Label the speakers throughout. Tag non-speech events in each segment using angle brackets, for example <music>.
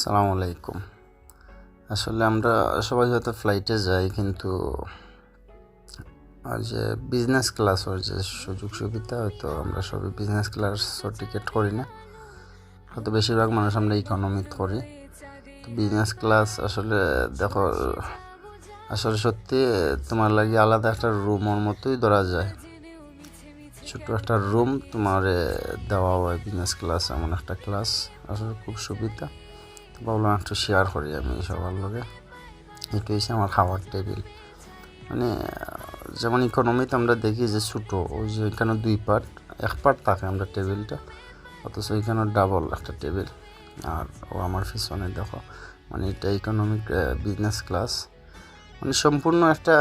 Speaker 1: সালাম আলাইকুম। আসলে আমরা সবাই হয়তো ফ্লাইটে যাই, কিন্তু যে বিজনেস ক্লাস ওর যে সুযোগ সুবিধা হয়তো আমরা সবই বিজনেস ক্লাসও টিকিট করি না। হয়তো বেশিরভাগ মানুষ আমরা ইকোনমি করি তো বিজনেস ক্লাস আসলে দেখো, আসলে সত্যি তোমার লাগে আলাদা একটা রুমের মতোই ধরা যায়। ছোট্ট একটা রুম তোমার দেওয়া হয় বিজনেস ক্লাস এমন একটা ক্লাস আসলে খুব সুবিধা। ভাবলাম একটু শেয়ার করি আমি সবার লগে। এটা হচ্ছে আমার খাওয়ার টেবিল মানে যেমন ইকোনমিতে আমরা দেখি যে ছোটো, ওই যে এখানে দুই পার্ট এক পার্ট থাকে আমরা টেবিলটা অথচ ওইখানে ডাবল একটা টেবিল আর ও আমার পিছনে দেখো মানে এটা ইকোনমিক বিজনেস ক্লাস মানে সম্পূর্ণ একটা,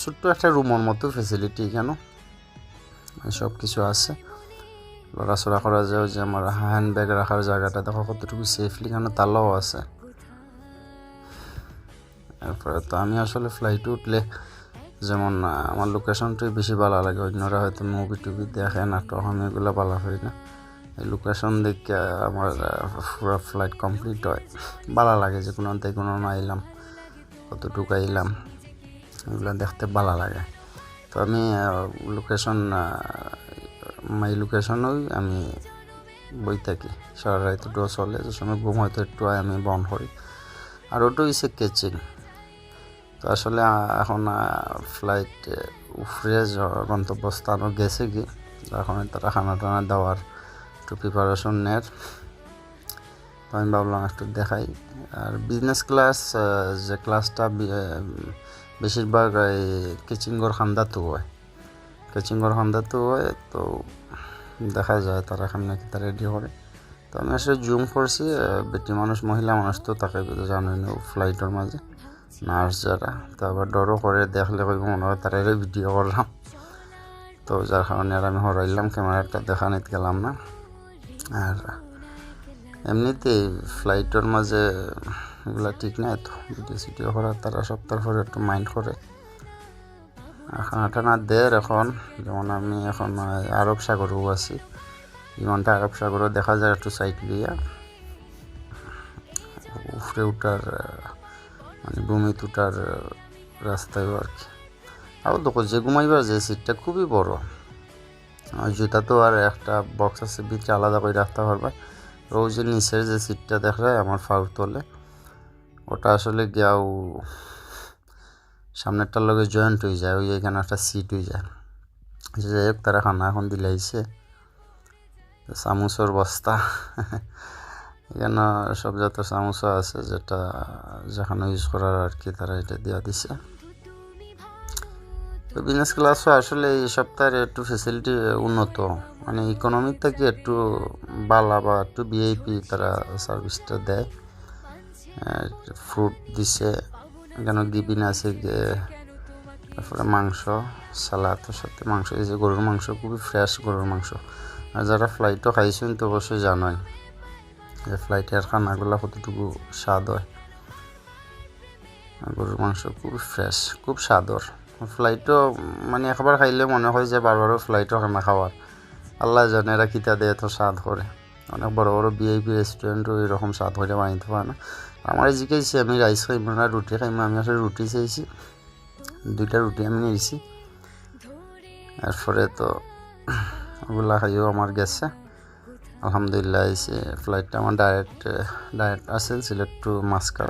Speaker 1: ছোট্ট একটা রুমের মতো ফেসিলিটি এখানে। মানে সব কিছু আছে। লড়াচড়া করা যায় যে আমার হ্যান্ড ব্যাগ রাখার জায়গাটা, দেখো কতটুকু সেফলি এখানে তালাও আছে। এরপরে তো আমি আসলে ফ্লাইটে উঠলে যেমন আমার লোকেশনটাই বেশি ভালো লাগে, অন্যরা হয়তো মুভি টুভি দেখে না তখন এগুলো ভালো হয় না। এই লোকেশন দেখে আমার পুরো ফ্লাইট কমপ্লিট হয়। ভালো লাগে যে কোনো থেকে কোনো না আইলাম কতটুকু আইলাম এগুলো দেখতে ভালো লাগে। তো আমি লোকেশন মাই লোকেশনই আমি বই থাকি। সারা রাত একটু চলে, যে সময় ঘুম হয়তো একটু আমি বন্ধ করি। আর ওটা হচ্ছে কেচিং তো আসলে এখন ফ্লাইট উফরে গন্তব্যস্থানও গেছে কি এখন তারা খানা টানা দেওয়ার একটু প্রিপারেশন নেয় তো আমি ভাবলাম একটু দেখাই। আর বিজনেস ক্লাস যে ক্লাসটা বেশিরভাগ, এই কিচিংগর খান্দাতো হয়। কিচিংগর খান্দাতো হয় তো দেখা যায় তারা নাকি তারা রেডি করে তো আমি আসলে জুম করছি বেটি মানুষ, মহিলা মানুষ তো তাকে জানোই না ফ্লাইটের মাঝে। নার্স যারা, তো আবার ডরও করে, দেখলে কইব মনে হয় তারা ভিডিও করলাম। তো যার কারণে আর আমি হরাইলাম ক্যামেরাটা দেখা নিতে গেলাম না। আর এমনিতে ফ্লাইটের মাঝে এগুলা ঠিক নাই তো ভিডিও সিডিও করার, তারা সপ্তাহ পরে একটু মাইন্ড করে। খানা টানা দের এখন, যেমন আমি এখন আরব সাগরেও আছি। বিমানটা আরব সাগরও দেখা যায় একটু সাইড দিয়া উফরে উঠার মানে ভূমি উঠার রাস্তায়ও আর কি। আর দেখো যে ঘুমাইবার যে সিটটা খুবই বড়। আর জুতা তো আর একটা বক্স আছে ভিতরে আলাদা করে রাখতে পারবা। যে নিচের যে সিটটা দেখলে আমার ফাউর তোলে। ওটা আসলে গিয়াও সামনেরটার লগে জয়েন্ট হয়ে যায় ওই এখানে একটা সিট হয়ে যায়। আচ্ছা, যাই হোক তারা খানা এখন দিলাইছে চামচের বস্তা। <laughs> এখানে সব জাতের চামচও আছে যেটা যেখানে ইউজ করার আর কি তারা এটা দেওয়া দিছে। তো বিজনেস ক্লাসও আসলে এই সপ্তাহের একটু ফেসিলিটি উন্নত। মানে ইকোনমিক থেকে একটু বালা বা একটু ভিআইপি তারা সার্ভিসটা দেয়। ফ্রুট দিছে। এখানে গিবিন আছে তারপরে মাংস সালাদের সাথে মাংস দিয়েছে গরুর মাংস, খুবই ফ্রেশ গরুর মাংস। আর যারা ফ্লাইটও খাইছেন তো অবশ্যই জানোই যে ফ্লাইটের খানাগুলো কতটুকু স্বাদ হয়। গরুর মাংস খুবই ফ্রেশ খুব স্বাদর ফ্লাইটও মানে একবার খাইলে মনে হয় যে বারবারও ফ্লাইটও খানা খাওয়ার। আল্লাহ জানে এরা কিতা দেয় তো স্বাদ করে। অনেক বড় বড় ভিআইপি রেস্টুরেন্টও এরকম স্বাদ করে বানাইতে পারে না। আমার জিজ্ঞেসি, আমি রাইস খাইব না, রুটি খাইব আমি আসলে রুটি চাইছি। দুইটা রুটি আমি নিয়েছি। এরপরে তো ওগুলা খাইও আমার গেছে। আলহামদুলিল্লাহ এসে ফ্লাইটটা আমার ডাইরেক্ট ডাইরেক্ট আছে সিলেক্ট টু মাস্কার